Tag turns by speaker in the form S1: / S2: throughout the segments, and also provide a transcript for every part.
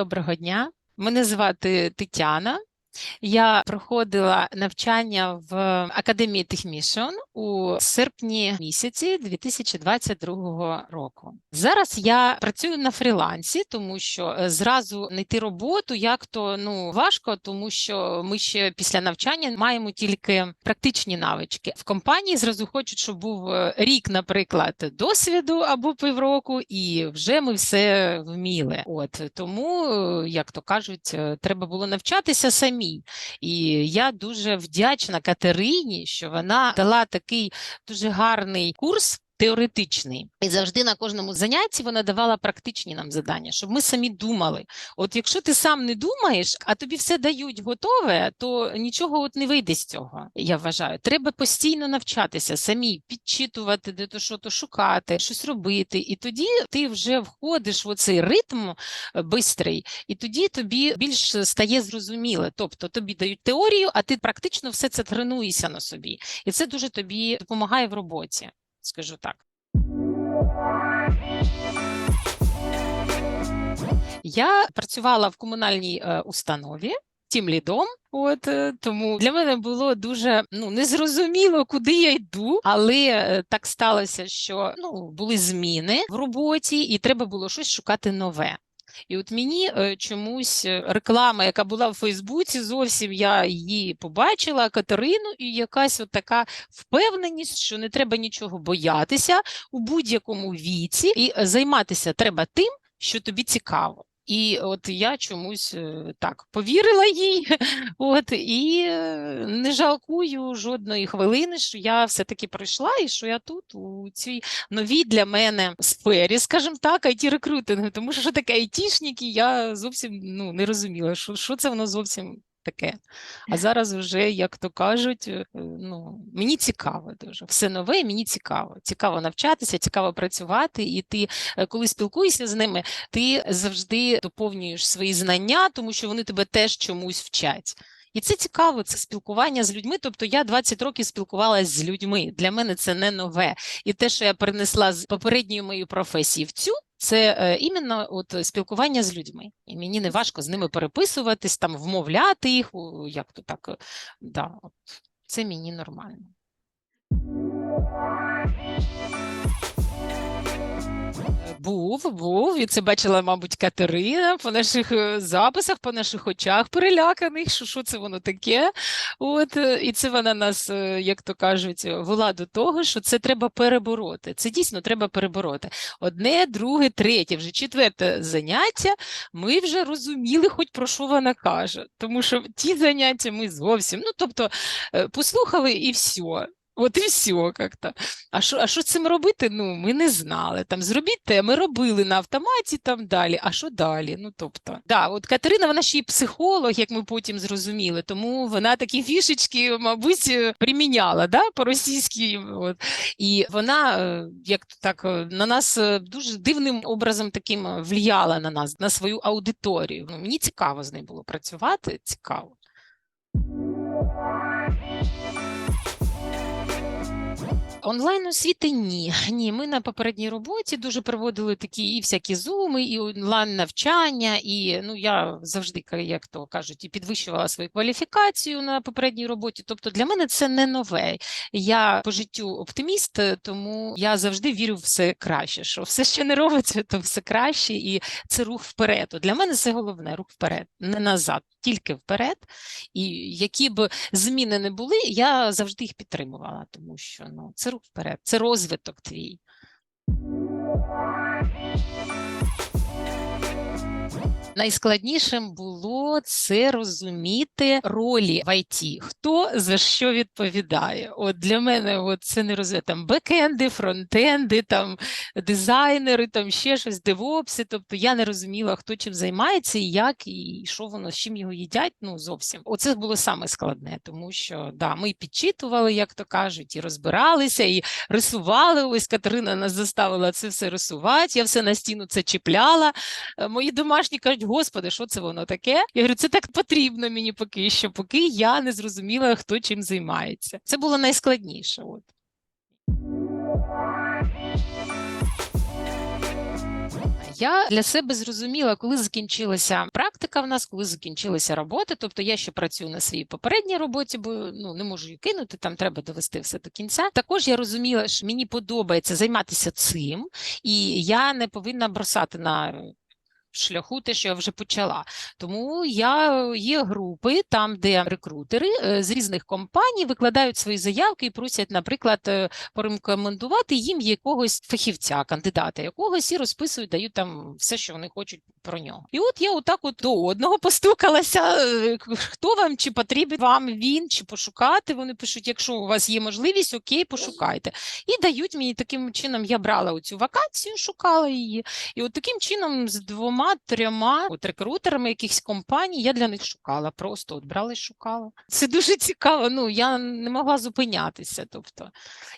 S1: Доброго дня. Мене звати Тетяна. Я проходила навчання в Академії Техмішон у серпні місяці 2022 року. Зараз я працюю на фрілансі, тому що е, зразу знайти роботу як то ну важко, тому що ми ще після навчання маємо тільки практичні навички. В компанії зразу хочуть, щоб був е, рік, наприклад, досвіду або півроку, і вже ми все вміли. От тому, е, як то кажуть, треба було навчатися самій. І я дуже вдячна Катерині, що вона дала такий дуже гарний курс. Теоретичний і завжди на кожному занятті вона давала практичні нам завдання, щоб ми самі думали. От якщо ти сам не думаєш, а тобі все дають готове, то нічого от не вийде з цього. Я вважаю, треба постійно навчатися, самі підчитувати, де то що то шукати, щось робити. І тоді ти вже входиш в цей ритм е, бистрий, і тоді тобі більш стає зрозуміле. Тобто тобі дають теорію, а ти практично все це тренуєшся на собі, і це дуже тобі допомагає в роботі. Скажу так. Я працювала в комунальній е, установі. Тім лідом, от е, тому для мене було дуже ну незрозуміло, куди я йду, але е, так сталося, що ну були зміни в роботі, і треба було щось шукати нове. І от мені е, чомусь е, реклама, яка була в Фейсбуці, зовсім я її побачила, Катерину, і якась от така впевненість, що не треба нічого боятися у будь-якому віці, і е, займатися треба тим, що тобі цікаво. І от я чомусь е, так повірила їй, от і е, не жалкую жодної хвилини, що я все-таки прийшла і що я тут у цій новій для мене сфері, скажімо так, it рекрутингу тому що таке айтішники, я зовсім ну, не розуміла, що, що це воно зовсім таке. А зараз вже, як то кажуть, е, ну, мені цікаво дуже. Все нове, мені цікаво. Цікаво навчатися, цікаво працювати, і ти, е, коли спілкуєшся з ними, ти завжди доповнюєш свої знання, тому що вони тебе теж чомусь вчать. І це цікаво, це спілкування з людьми. Тобто я 20 років спілкувалася з людьми. Для мене це не нове. І те, що я перенесла з попередньої моєї професії в цю, це е, іменно от спілкування з людьми. І мені не важко з ними переписуватись, там вмовляти їх, як то так. е, Да, це мені нормально. Був, був, і це бачила, мабуть, Катерина по наших е, записах, по наших очах переляканих, що, що це воно таке. От, е, і це вона нас, е, як то кажуть, вела до того, що це треба перебороти. Це дійсно треба перебороти. Одне, друге, третє, вже четверте заняття. Ми вже розуміли, хоч про що вона каже. Тому що ті заняття ми зовсім, ну тобто, послухали і все. От і все як-то. А що, а що цим робити? Ну, ми не знали. Там зробіть те, ми робили на автоматі там далі. А що далі? Ну, тобто, да, от Катерина, вона ще й психолог, як ми потім зрозуміли, тому вона такі фішечки, мабуть, е, приміняла да, по-російськи. От. І вона, е, як так, е, на нас дуже дивним образом таким влияла на нас, на свою аудиторію. Ну, мені цікаво з нею було працювати, цікаво. Онлайн освіти ні. Ні, ми на попередній роботі дуже проводили такі і всякі зуми, і онлайн навчання. І ну я завжди, як то кажуть, і підвищувала свою кваліфікацію на попередній роботі. Тобто для мене це не нове. Я по життю оптиміст, тому я завжди вірю в все краще. Що все, що не робиться, то все краще, і це рух вперед. Для мене це головне рух вперед, не назад, тільки вперед. І які б зміни не були, я завжди їх підтримувала, тому що ну це рух вперед, це розвиток твій. Найскладнішим було це розуміти ролі в ІТ. Хто за що відповідає? От для мене от це не розуміє там бекенди, фронтенди, там дизайнери, там ще щось, девопси. Тобто я не розуміла, хто чим займається і як, і що воно, з чим його їдять. Ну зовсім. Оце було саме складне, тому що да, ми підчитували, як то кажуть, і розбиралися, і рисували. Ось Катерина нас заставила це все рисувати. Я все на стіну це чіпляла. Е, Мої домашні кажуть, господи, що це воно таке? Я говорю, це так потрібно мені поки що, поки я не зрозуміла, хто чим займається. Це було найскладніше. От. Я для себе зрозуміла, коли закінчилася практика в нас, коли закінчилася робота. Тобто я ще працюю на своїй попередній роботі, бо ну не можу її кинути, там треба довести все до кінця. Також я розуміла, що мені подобається займатися цим, і я не повинна бросати на шляху те, що я вже почала. Тому я є групи, там, де рекрутери е, з різних компаній викладають свої заявки і просять, наприклад, е, порекомендувати їм якогось фахівця, кандидата якогось, і розписують, дають там все, що вони хочуть про нього. І от я отак от до одного постукалася, е, хто вам чи потрібен вам він, чи пошукати. Вони пишуть, якщо у вас є можливість, окей, пошукайте. І дають мені таким чином, я брала оцю вакансію, шукала її. І от таким чином з двома-трьома от рекрутерами якихось компаній я для них шукала. Просто от брала і шукала. Це дуже цікаво. Ну я не могла зупинятися. Тобто,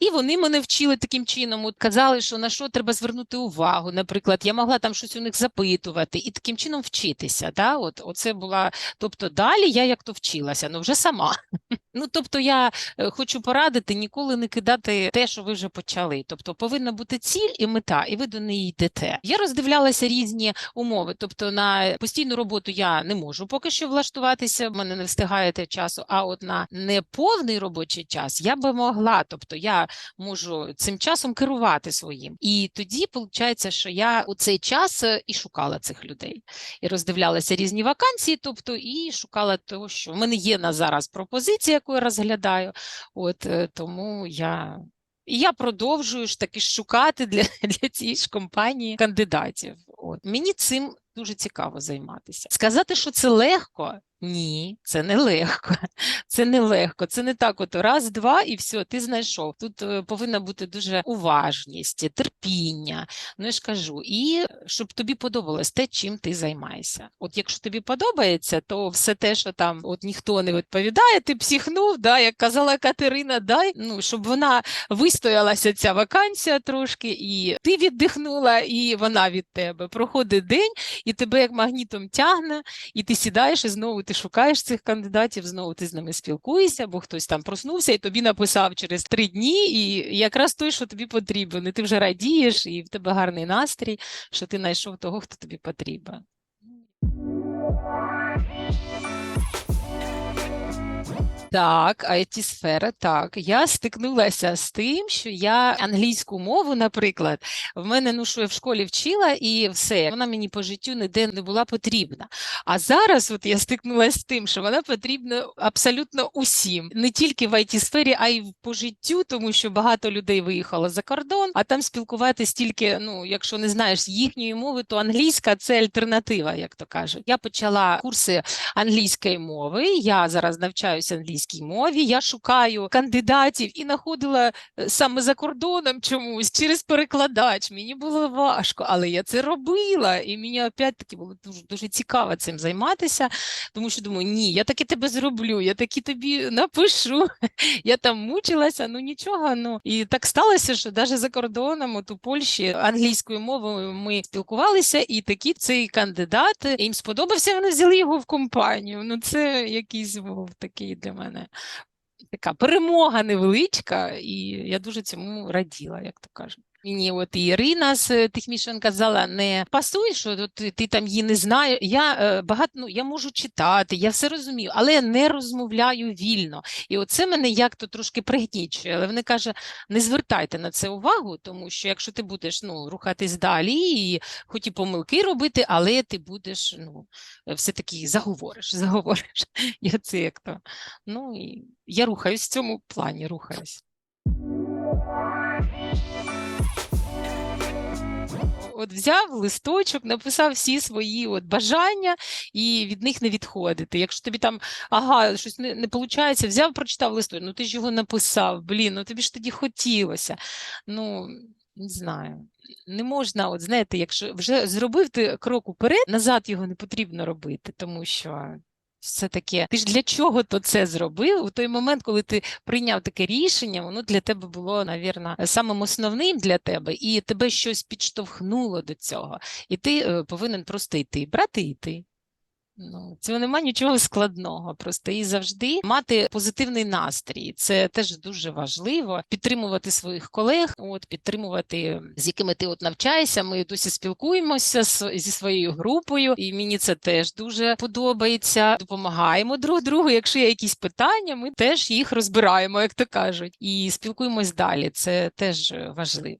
S1: і вони мене вчили таким чином. От казали, що на що треба звернути увагу. Наприклад, я могла там щось у них запитувати і таким чином вчитися. Да? От, оце була. Тобто, далі я як то вчилася, ну вже сама. Ну, тобто, я е, хочу порадити ніколи не кидати те, що ви вже почали. Тобто повинна бути ціль і мета, і ви до неї йдете. Я роздивлялася різні умови. Тобто, на постійну роботу я не можу поки що влаштуватися, в мене не встигає те часу. А от на неповний робочий час я би могла. Тобто, я можу цим часом керувати своїм. І тоді виходить, що я у цей час е, і шукала цих людей і роздивлялася різні вакансії, тобто і шукала того, що в мене є на зараз пропозиція, яку я розглядаю. От е, тому я. І я продовжую ж таки шукати для, для цієї ж компанії кандидатів. От мені цим дуже цікаво займатися. Сказати, що це легко. Ні, це не легко. Це не легко. Це не так, от раз, два, і все, ти знайшов. Тут е, повинна бути дуже уважність, терпіння. Ну я ж кажу, і щоб тобі подобалось те, чим ти займаєшся. От якщо тобі подобається, то все те, що там от ніхто не відповідає, ти психнув, да, як казала Катерина, дай, ну щоб вона вистоялася ця вакансія трошки, і ти віддихнула, і вона від тебе. Проходить день, і тебе як магнітом тягне, і ти сідаєш і знову ти шукаєш цих кандидатів, знову ти з ними спілкуєшся, бо хтось там проснувся і тобі написав через три дні, і якраз той, що тобі потрібен. І ти вже радієш, і в тебе гарний настрій, що ти знайшов того, хто тобі потрібен. Так, it сфера, так. Я стикнулася з тим, що я англійську мову, наприклад, в мене, ну що я в школі вчила, і все, вона мені по життю ніде не була потрібна. А зараз от я стикнулася з тим, що вона потрібна абсолютно усім, не тільки в it сфері, а й по життю, тому що багато людей виїхало за кордон, а там спілкуватись тільки, ну, якщо не знаєш їхньої мови, то англійська це альтернатива, як то кажуть. Я почала курси англійської мови. Я зараз навчаюся англійській мові. Я шукаю кандидатів і знаходила е, саме за кордоном чомусь через перекладач. Мені було важко, але я це робила, і мені опять-таки було дуже дуже цікаво цим займатися, тому що думаю, ні, я таки тебе зроблю, я таки тобі напишу. Я там мучилася, ну нічого. Ну і так сталося, що навіть за кордоном, от у Польщі англійською мовою ми спілкувалися, і такі цей кандидат їм сподобався. Вони взяли його в компанію. Ну це якийсь був такий для мене. Така перемога невеличка, і я дуже цьому раділа, як то кажуть. Мені от Ірина з е, Тихмішин казала, не пасуй, що ти, ти там її не знаєш. Я е, багато ну, я можу читати, я все розумію, але я не розмовляю вільно. І оце мене як то трошки пригнічує. Але вони каже, не звертайте на це увагу, тому що якщо ти будеш ну, рухатись далі, і хоч і помилки робити, але ти будеш ну, все-таки заговориш, заговориш. Я це як то. Ну, і я рухаюсь в цьому плані, рухаюсь. От взяв листочок, написав всі свої от бажання і від них не відходити. Якщо тобі там ага, щось не, не виходить, взяв, прочитав листочок, ну ти ж його написав, блін, ну тобі ж тоді хотілося. Ну, не знаю. Не можна, от знаєте, якщо вже зробив ти крок уперед, назад його не потрібно робити, тому що все таке, ти ж для чого то це зробив? У той момент, коли ти прийняв таке рішення, воно для тебе було, навірно, самим основним для тебе, і тебе щось підштовхнуло до цього. І ти е, повинен просто йти, брати і йти. Ну, цього немає нічого складного. Просто і завжди мати позитивний настрій. Це теж дуже важливо. Підтримувати своїх колег, от підтримувати з якими ти от навчаєшся. Ми досі спілкуємося зі своєю групою, і мені це теж дуже подобається. Допомагаємо друг другу. Якщо є якісь питання, ми теж їх розбираємо, як то кажуть, і спілкуємось далі. Це теж важливо.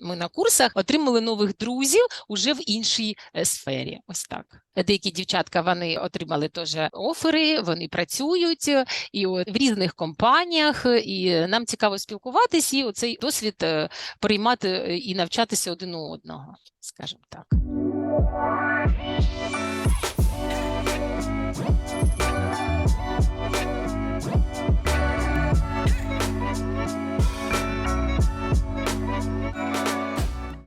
S1: Ми на курсах отримали нових друзів уже в іншій е, сфері. Ось так. Деякі дівчатка вони отримали теж офери, вони працюють е, і от в різних компаніях, е, і нам цікаво спілкуватись і оцей досвід приймати і навчатися один у одного, скажімо так.